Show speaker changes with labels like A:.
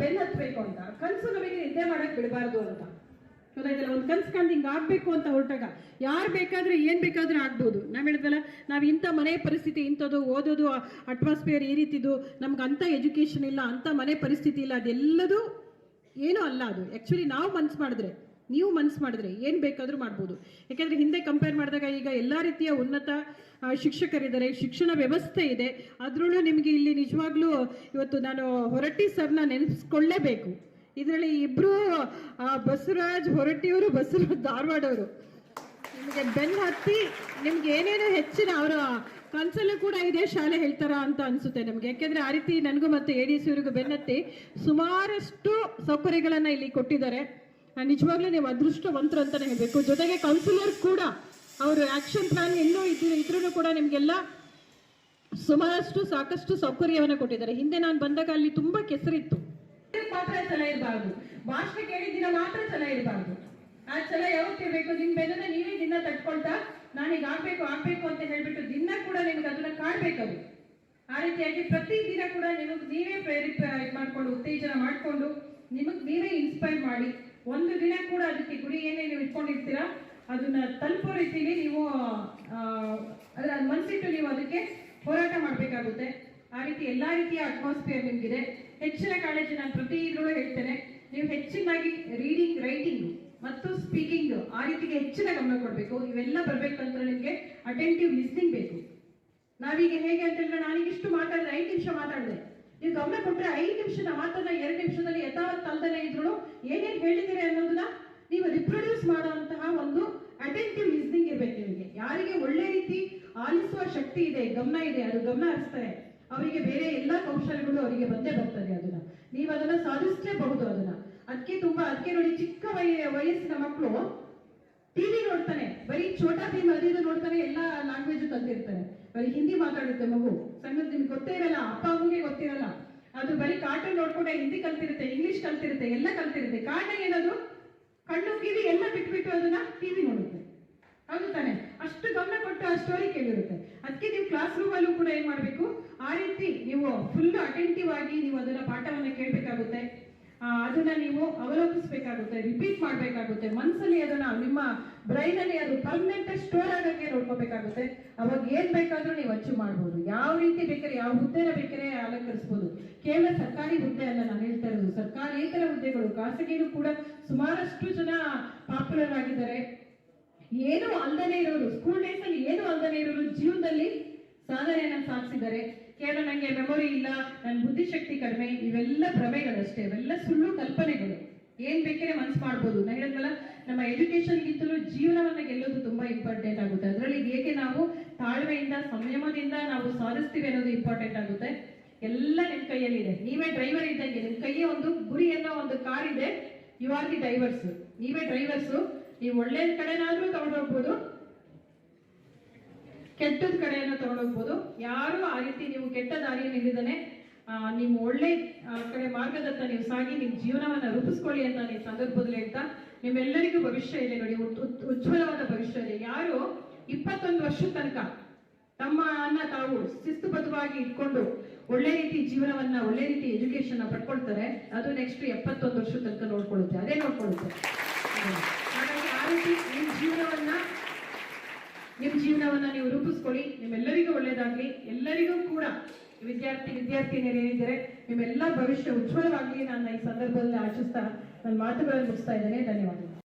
A: ಬೆನ್ನ ಹತ್ಬೇಕು ಅಂತ. ಕನಸು ನಮಗೆ ನಿದ್ದೆ ಮಾಡಕ್ ಬಿಡಬಾರ್ದು ಅಂತ. ಗೊತ್ತಾಯ್ತಲ್ಲ? ಒಂದು ಕನ್ಸು ಕಂಡು ಹಿಂಗೆ ಆಗಬೇಕು ಅಂತ ಹೊರಟಾಗ ಯಾರು ಬೇಕಾದ್ರೆ ಏನು ಬೇಕಾದರೂ ಆಗ್ಬೋದು. ನಾವು ಹೇಳಿದ್ವಲ್ಲ, ನಾವು ಇಂಥ ಮನೆ ಪರಿಸ್ಥಿತಿ, ಇಂಥದ್ದು ಓದೋದು ಅಟ್ಮಾಸ್ಫಿಯರ್ ಈ ರೀತಿದು, ನಮ್ಗೆ ಅಂಥ ಎಜುಕೇಷನ್ ಇಲ್ಲ, ಅಂಥ ಮನೆ ಪರಿಸ್ಥಿತಿ ಇಲ್ಲ, ಅದೆಲ್ಲದೂ ಏನೂ ಅಲ್ಲ ಅದು. ಆ್ಯಕ್ಚುಲಿ ನಾವು ಮನ್ಸು ಮಾಡಿದ್ರೆ ನೀವು ಮನಸ್ಸು ಮಾಡಿದ್ರೆ ಏನು ಬೇಕಾದರೂ ಮಾಡ್ಬೋದು. ಯಾಕೆಂದರೆ ಹಿಂದೆ ಕಂಪೇರ್ ಮಾಡಿದಾಗ ಈಗ ಎಲ್ಲ ರೀತಿಯ ಉನ್ನತ ಶಿಕ್ಷಕರಿದ್ದಾರೆ, ಶಿಕ್ಷಣ ವ್ಯವಸ್ಥೆ ಇದೆ. ಅದರಲ್ಲೂ ನಿಮಗೆ ಇಲ್ಲಿ ನಿಜವಾಗ್ಲೂ ಇವತ್ತು ನಾನು ಹೊರಟ್ಟಿ ಸರ್ನ ನೆನೆಸ್ಕೊಳ್ಳೇಬೇಕು. ಇದರಲ್ಲಿ ಇಬ್ಬರು ಬಸವರಾಜ್ ಹೊರಟಿಯವರು ಬಸವರಾಜ್ ಧಾರವಾಡವರು. ನಿಮಗೆ ಬೆನ್ನು ಹತ್ತಿ, ನಿಮ್ಗೆ ಏನೇನು ಹೆಚ್ಚಿನ ಅವರ ಕನ್ಸಲ್ಲೂ ಕೂಡ ಇದೇ ಶಾಲೆ ಹೇಳ್ತಾರ ಅಂತ ಅನ್ಸುತ್ತೆ ನಮ್ಗೆ. ಯಾಕೆಂದ್ರೆ ಆ ರೀತಿ ನನಗೂ ಮತ್ತೆ ಎ ಡಿ ಸಿ ಅವರಿಗೂ ಬೆನ್ನತ್ತಿ ಸುಮಾರಷ್ಟು ಸೌಕರ್ಯಗಳನ್ನು ಇಲ್ಲಿ ಕೊಟ್ಟಿದ್ದಾರೆ. ನಿಜವಾಗ್ಲೂ ನೀವು ಅದೃಷ್ಟವಂತರು ಅಂತಲೇ ಹೇಳಬೇಕು. ಜೊತೆಗೆ ಕೌನ್ಸಿಲರ್ ಕೂಡ ಅವರು ಆಕ್ಷನ್ ಪ್ಲಾನ್ ಎಲ್ಲೋ ಇದ್ರು ಇದ್ರೂ ಕೂಡ ನಿಮಗೆಲ್ಲ ಸುಮಾರಷ್ಟು ಸಾಕಷ್ಟು ಸೌಕರ್ಯವನ್ನು ಕೊಟ್ಟಿದ್ದಾರೆ. ಹಿಂದೆ ನಾನು ಬಂದಾಗ ಅಲ್ಲಿ ತುಂಬಾ ಕೆಸರಿತ್ತು. ಮಾತ್ರ ಛಲ ಇರಬಾರ್ದು. ಭಾಷಣ ಕೇಳಿದ ಮಾತ್ರ ಛಲ ಇರಬಾರ್ದು. ಆ ಛಲ ಯಾವತ್ತಿರಬೇಕು ನಿಮ್ ಬೆನ್ನ ನೀವೇ ದಿನ ತಟ್ಕೊಳ್ತಾ ನಾನು ಈಗ ಆಗ್ಬೇಕು ಆಗ್ಬೇಕು ಅಂತ ಹೇಳ್ಬಿಟ್ಟು ದಿನ ಕೂಡ ನಿಮ್ಗೆ ಅದನ್ನ ಕಾಡ್ಬೇಕದು ಆ ರೀತಿಯಾಗಿ ಪ್ರತಿ ದಿನ ಕೂಡ ನಿಮಗೆ ನೀವೇ ಪ್ರೇರಿತ ಮಾಡ್ಕೊಂಡು ಉತ್ತೇಜನ ಮಾಡ್ಕೊಂಡು ನಿಮಗೆ ನೀವೇ ಇನ್ಸ್ಪೈರ್ ಮಾಡಿ. ಒಂದು ದಿನ ಕೂಡ ಅದಕ್ಕೆ ಗುರಿ ಏನೇ ನೀವು ಇಟ್ಕೊಂಡಿರ್ತೀರಾ, ಅದನ್ನ ತಲುಪೋ ರೀತಿಲಿ ನೀವು ಅಂದ್ರೆ ಅದರ ಮನಸ್ಸಿಟ್ಟು ನೀವು ಅದಕ್ಕೆ ಹೋರಾಟ ಮಾಡಬೇಕಾಗುತ್ತೆ. ಆ ರೀತಿ ಎಲ್ಲಾ ರೀತಿಯ ಅಟ್ಮಾಸ್ಫಿಯರ್ ನಿಮ್ಗಿದೆ. ಹೆಚ್ಚಿನ ಕಾಳಜಿ ನಾನು ಪ್ರತಿ ಇದ್ರೂ ಹೇಳ್ತೇನೆ, ನೀವು ಹೆಚ್ಚಿನಾಗಿ ರೀಡಿಂಗ್ ರೈಟಿಂಗ್ ಮತ್ತು ಸ್ಪೀಕಿಂಗ್ ಆ ರೀತಿಗೆ ಹೆಚ್ಚಿನ ಗಮನ ಕೊಡಬೇಕು. ಇವೆಲ್ಲ ಬರ್ಬೇಕಂದ್ರೆ ನಿಮಗೆ ಅಟೆಂಟಿವ್ ಲಿಸ್ನಿಂಗ್ ಬೇಕು. ನಾವೀಗ ಹೇಗೆ ಅಂತ ಹೇಳಿದ್ರೆ ನಾನೀಗ ಇಷ್ಟು ಮಾತಾಡಿದೆ, ಐದು ನಿಮಿಷ ಮಾತಾಡಿದೆ. ನೀವು ಗಮನ ಕೊಟ್ಟರೆ ಐದು ನಿಮಿಷದ ಮಾತನ್ನ ಎರಡು ನಿಮಿಷದಲ್ಲಿ ಯಥಾವತ್ ಅಲ್ದನೆ ಇದ್ರು ಏನೇನು ಹೇಳಿದಿರಿ ಅನ್ನೋದನ್ನ ನೀವು ರಿಪ್ರೊಡ್ಯೂಸ್ ಮಾಡುವಂತಹ ಒಂದು ಅಟೆಂಟಿವ್ ಲಿಸ್ನಿಂಗ್ ಇರ್ಬೇಕು ನಿಮಗೆ. ಯಾರಿಗೆ ಒಳ್ಳೆ ರೀತಿ ಆಲಿಸುವ ಶಕ್ತಿ ಇದೆ, ಗಮನ ಇದೆ, ಅದು ಗಮನ ಹರಿಸ್ತಾರೆ. ಅವರಿಗೆ ಬೇರೆ ಎಲ್ಲಾ ಕೌಶಲ್ಯಗಳು ಅವರಿಗೆ ಬಂದೇ ಬರ್ತದೆ ಅದನ್ನ. ನೀವು ಅದನ್ನ ಸಾಧಿಸಲೇಬಹುದು ಅದನ್ನ. ಅದಕ್ಕೆ ತುಂಬಾ ಅದಕ್ಕೆ ನೋಡಿ ಚಿಕ್ಕ ವಯ, ವಯಸ್ಸಿನ ಮಕ್ಕಳು ಟಿವಿ ನೋಡ್ತಾನೆ. ಬರೀ ಛೋಟಾ ಭೀಮ್ ಅದು ನೋಡ್ತಾನೆ, ಎಲ್ಲಾ ಲ್ಯಾಂಗ್ವೇಜ್ ಕಲ್ತಿರ್ತಾನೆ ಬರೀ ಹಿಂದಿ ಮಾತಾಡುತ್ತೆ ಮಗು. ಸಂಗತಿ ನಿಮ್ಗೆ ಗೊತ್ತೇ ಇರಲ್ಲ, ಅಪ್ಪ ಅಮ್ಮಗೆ ಗೊತ್ತಿರಲ್ಲ. ಅದು ಬರೀ ಕಾರ್ಟೂನ್ ನೋಡ್ಕೊಂಡೆ ಹಿಂದಿ ಕಲ್ತಿರುತ್ತೆ ಇಂಗ್ಲಿಷ್ ಕಲ್ತಿರುತ್ತೆ, ಎಲ್ಲ ಕಲ್ತಿರುತ್ತೆ. ಕಾರಣ ಏನದು ಕಣ್ಣು ಕಿವಿ ಎಲ್ಲ ಬಿಟ್ಬಿಟ್ಟು ಅದನ್ನ ಟಿವಿ ನೋಡುತ್ತೆ. ಹೌದು ತಾನೆ? ಅಷ್ಟು ಗಮನ ಕೊಟ್ಟು ಆ ಸ್ಟೋರಿ ಕೇಳಿರುತ್ತೆ. ಅದಕ್ಕೆ ನೀವು ಕ್ಲಾಸ್ ರೂಮ್ ಅಲ್ಲೂ ಕೂಡ ಏನ್ ಮಾಡ್ಬೇಕು? ಆ ರೀತಿ ನೀವು ಫುಲ್ ಅಟೆಂಟಿವ್ ಆಗಿ ನೀವು ಅದನ್ನ ಪಾಠವನ್ನ ಕೇಳಬೇಕಾಗುತ್ತೆ. ಅದನ್ನ ನೀವು ಅವಲೋಕಿಸ್ಬೇಕಾಗುತ್ತೆ ರಿಪೀಟ್ ಮಾಡ್ಬೇಕಾಗುತ್ತೆ. ಮನಸ್ಸಲ್ಲಿ ಅದನ್ನ ನಿಮ್ಮ ಬ್ರೈನ್ ಅಲ್ಲಿ ಅದು ಪರ್ಮನೆಂಟ್ ಸ್ಟೋರ್ ಆಗಕ್ಕೆ ನೋಡ್ಕೋಬೇಕಾಗುತ್ತೆ. ಅವಾಗ ಏನ್ ಬೇಕಾದ್ರೂ ನೀವು ಅಚ್ಚು ಮಾಡ್ಬೋದು. ಯಾವ ರೀತಿ ಬೇಕಾದ್ರೆ, ಯಾವ ಹುದ್ದೆನ ಬೇಕಾದ್ರೆ ಅಲಂಕರಿಸಬಹುದು ಕೇವಲ ಸರ್ಕಾರಿ ಹುದ್ದೆ ಅಲ್ಲ ನಾನು ಹೇಳ್ತಾ ಇರೋದು. ಸರ್ಕಾರೇತರ ಹುದ್ದೆಗಳು ಖಾಸಗಿಯೂ ಕೂಡ ಸುಮಾರಷ್ಟು ಜನ ಪಾಪ್ಯುಲರ್ ಆಗಿದ್ದಾರೆ ಏನು ಅಲ್ದನೆ ಇರೋರು ಸ್ಕೂಲ್ ಡೇಸ್ ಅಲ್ಲಿ ಏನು ಅಲ್ದನೆ ಇರೋರು ಜೀವನದಲ್ಲಿ ಸಾಧನೆಯನ್ನ ಸಾಧಿಸಿದ್ದಾರೆ. ಕೇವಲ ನಂಗೆ ಮೆಮೊರಿ ಇಲ್ಲ ನನ್ನ ಬುದ್ಧಿಶಕ್ತಿ ಕಡಿಮೆ, ಇವೆಲ್ಲ ಭ್ರಮೆಗಳಷ್ಟೇ, ಇವೆಲ್ಲ ಸುಳ್ಳು ಕಲ್ಪನೆಗಳು. ಏನ್ ಬೇಕಾದ್ರೆ ಮನ್ಸು ಮಾಡ್ಬೋದು. ನಾನು ಹೇಳಿದ್ವಲ್ಲ ನಮ್ಮ ಎಜುಕೇಶನ್ಗಿಂತಲೂ ಜೀವನವನ್ನ ಗೆಲ್ಲೋದು ತುಂಬಾ ಇಂಪಾರ್ಟೆಂಟ್ ಆಗುತ್ತೆ. ಅದರಲ್ಲಿ ಹೇಗೆ ನಾವು ತಾಳ್ಮೆಯಿಂದ, ಸಂಯಮದಿಂದ ನಾವು ಸಾಧಿಸ್ತೀವಿ ಅನ್ನೋದು ಇಂಪಾರ್ಟೆಂಟ್ ಆಗುತ್ತೆ. ಎಲ್ಲ ನಿಮ್ ಕೈಯಲ್ಲಿದೆ. ನೀವೇ ಡ್ರೈವರ್ ಇದ್ದಂಗೆ, ನಿಮ್ ಕೈಯ ಒಂದು ಗುರಿ ಅನ್ನೋ ಒಂದು ಕಾರ್ ಇದೆ. ಯು ಆರ್ ದಿ ಡ್ರೈವರ್ಸ್ ನೀವೇ ಡ್ರೈವರ್ಸ್ ನೀವು ಒಳ್ಳೆ ಕಡೆನಾದ್ರೂ ತಗೊಂಡೋಗ್ಬೋದು. ಕೆಟ್ಟದ ಕಡೆಯನ್ನು ತಗೊಂಡೋಗ್ಬೋದು. ಯಾರು ಆ ರೀತಿ ನೀವು ಕೆಟ್ಟ ದಾರಿಯನ್ನು ಹಿಡಿದನೆ ನಿಮ್ಮ ಒಳ್ಳೆ ಕಡೆ ಮಾರ್ಗದತ್ತ ನೀವು ಸಾಗಿ, ನಿಮ್ಮ ಜೀವನವನ್ನ ರೂಪಿಸ್ಕೊಳ್ಳಿ ಅಂತ ನೀವು ಸಂದರ್ಭದಲ್ಲಿ ಹೇಳ್ತಾ, ನಿಮ್ಮೆಲ್ಲರಿಗೂ ಭವಿಷ್ಯ ಇದೆ ನೋಡಿ ಉಜ್ವಲವಾದ ಭವಿಷ್ಯ ಇದೆ. ಯಾರು ಇಪ್ಪತ್ತೊಂದು ವರ್ಷದ ತನಕ ತಮ್ಮ ಅನ್ನ ತಾವು ಶಿಸ್ತುಬದ್ಧವಾಗಿ ಇಟ್ಕೊಂಡು ಒಳ್ಳೆ ರೀತಿ ಜೀವನವನ್ನ, ಒಳ್ಳೆ ರೀತಿ ಎಜುಕೇಶನ್ ಪಡ್ಕೊಳ್ತಾರೆ, ಅದು ನೆಕ್ಸ್ಟ್ ಎಪ್ಪತ್ತೊಂದು ವರ್ಷ ತನಕ ನೋಡ್ಕೊಳ್ಳುತ್ತೆ. ಅದೇ ನೋಡ್ಕೊಳ್ಳುತ್ತೆ. ಹಾಗಾಗಿ ಆ ರೀತಿ ನಿಮ್ಮ ಜೀವನವನ್ನ ನಿಮ್ಮ ಜೀವನವನ್ನ ನೀವು ರೂಪಿಸ್ಕೊಳ್ಳಿ. ನಿಮ್ಮೆಲ್ಲರಿಗೂ ಒಳ್ಳೇದಾಗ್ಲಿ. ಎಲ್ಲರಿಗೂ ಕೂಡ ವಿದ್ಯಾರ್ಥಿ, ವಿದ್ಯಾರ್ಥಿನಿಯರು ಏನಿದ್ದಾರೆ, ನಿಮ್ಮೆಲ್ಲ ಭವಿಷ್ಯ ಉಜ್ವಲವಾಗಲಿ ನಾನು ಈ ಸಂದರ್ಭದಲ್ಲಿ ಆಶಿಸ್ತಾ, ನನ್ನ ಮಾತುಗಳನ್ನು ಮುಗಿಸ್ತಾ ಇದ್ದೇನೆ. ಧನ್ಯವಾದಗಳು.